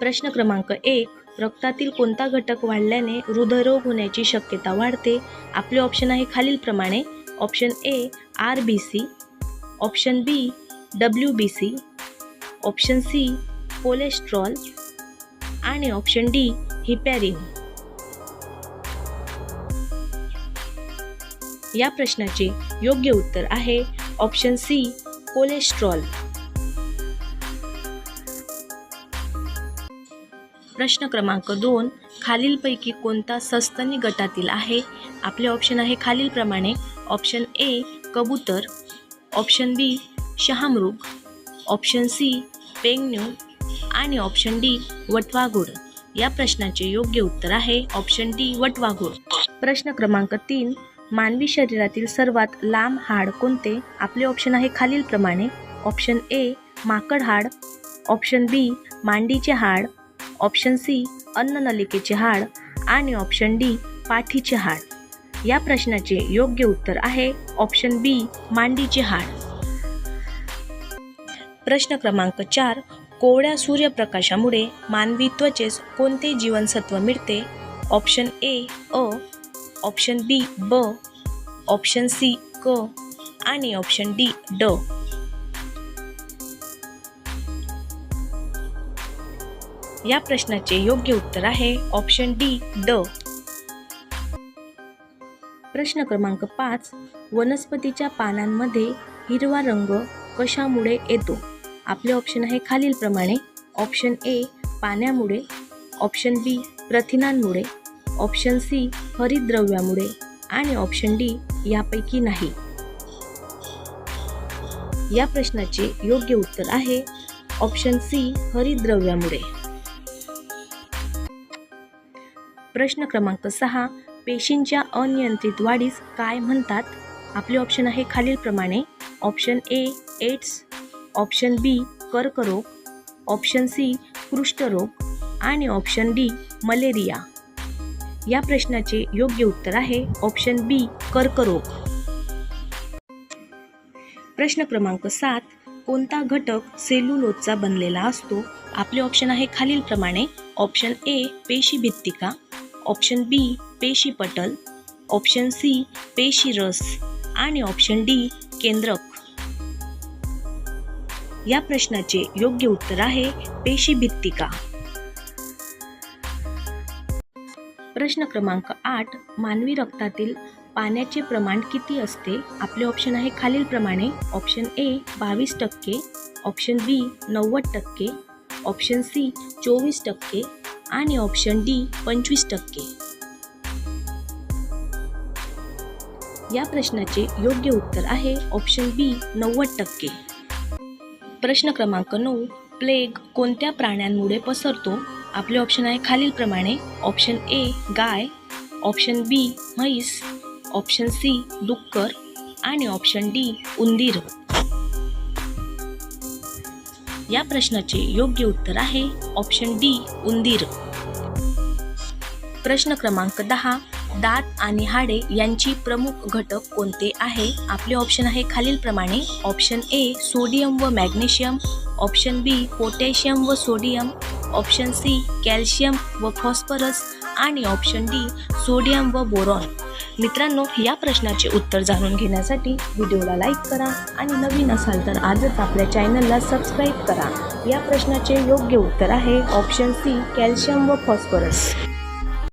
प्रश्न क्रमांक एक रक्तातील कोणता घटक वाढल्याने हृदयरोग होण्याची शक्यता वाढते? आपले ऑप्शन आहे खालीलप्रमाणे option A R B C option B W B C option C cholesterol आणि ऑप्शन डी हिपॅरिन या प्रश्नाचे योग्य उत्तर आहे ऑप्शन सी कोलेस्ट्रॉल प्रश्न क्रमांक दोन खालीलपैकी कोणता सस्तनी गटातील आहे? आपले ऑप्शन आहे खालीलप्रमाणे. ऑप्शन ए कबूतर. Option B शहामृग. Option C penguin. आणि ऑप्शन डी वटवाघूळ. या प्रश्नाचे योग्य उत्तर आहे ऑप्शन डी वटवाघूळ. प्रश्न क्रमांक तीन मानवी शरीरातील सर्वात लांब हाड कोणते? आपले ऑप्शन आहे खालीलप्रमाणे. ऑप्शन ए माकड हाड. ऑप्शन बी मांडीचे हाड. ऑप्शन सी अन्ननलिकेचे हाड आणि ऑप्शन डी पाठीचे हाड. या प्रश्नाचे योग्य उत्तर आहे ऑप्शन बी मांडीचे हाड. प्रश्न क्रमांक चार कोवळ्या सूर्यप्रकाशामुळे मानवी त्वचेस कोणते जीवनसत्व मिळते? Option A a. ऑप्शन बी ब. ऑप्शन सी क. आणि ऑप्शन डी ड. या प्रश्नाचे योग्य उत्तर आहे ऑप्शन डी ड. प्रश्न क्रमांक पाच वनस्पतीच्या पानांमध्ये हिरवा रंग कशामुळे येतो? आपले ऑप्शन आहे खालीलप्रमाणे. ऑप्शन ए पाण्यामुळे. ऑप्शन बी प्रथिनांमुळे. ऑप्शन सी हरितद्रव्यामुळे. आणि ऑप्शन डी यापैकी नाही. या प्रश्नाचे योग्य उत्तर आहे ऑप्शन सी हरितद्रव्यामुळे. प्रश्न क्रमांक सहा पेशींच्या अनियंत्रित वाढीस काय म्हणतात? आपले ऑप्शन आहे खालीलप्रमाणे option A AIDS option B कर्करोग. ऑप्शन सी कुष्ठरोग आणि ऑप्शन डी मलेरिया. या प्रश्नाचे योग्य उत्तर आहे ऑप्शन बी कर्करोग. प्रश्न क्रमांक सात कोणता घटक सेल्युलोजचा बनलेला असतो? आपले ऑप्शन आहे खालीलप्रमाणे ऑप्शन ए पेशी भित्तिका. ऑप्शन बी पेशी पटल ऑप्शन सी पेशी रस आणि ऑप्शन डी केंद्रक. या प्रश्नाचे योग्य उत्तर आहे पेशी भित्तिका. प्रश्न क्रमांक आठ मानवी रक्तातील पाण्याचे प्रमाण किती असते? आपले ऑप्शन आहे खालीलप्रमाणे ऑप्शन ए बावीस टक्के. ऑप्शन बी नव्वद टक्के. ऑप्शन सी चोवीस टक्के. आणि ऑप्शन डी पंचवीस टक्के. या प्रश्नाचे योग्य उत्तर आहे ऑप्शन बी नव्वद टक्के. प्रश्न क्रमांक नऊ प्लेग कोणत्या प्राण्यांमुळे पसरतो? आपले ऑप्शन आहे खालीलप्रमाणे ऑप्शन ए गाय. ऑप्शन बी म्हैस. ऑप्शन सी डुक्कर. आणि ऑप्शन डी उंदीर. या प्रश्नाचे योग्य उत्तर आहे ऑप्शन डी उंदीर. प्रश्न क्रमांक दहा दात आणि हाडे यांची प्रमुख घटक कोणते आहे? आपले ऑप्शन आहे खालीलप्रमाणे. ऑप्शन ए सोडियम व मॅग्नेशियम ऑप्शन बी पोटॅशियम व सोडियम ऑप्शन सी कॅल्शियम व फॉस्फरस आणि ऑप्शन डी सोडियम व बोरॉन मित्रांनो या प्रश्नाचे उत्तर जाणून घेण्यासाठी व्हिडिओला लाईक करा आणि नवीन असाल तर आजच आपल्या चॅनलला सबस्क्राईब करा. या प्रश्नाचे योग्य उत्तर आहे ऑप्शन सी कॅल्शियम व फॉस्फरस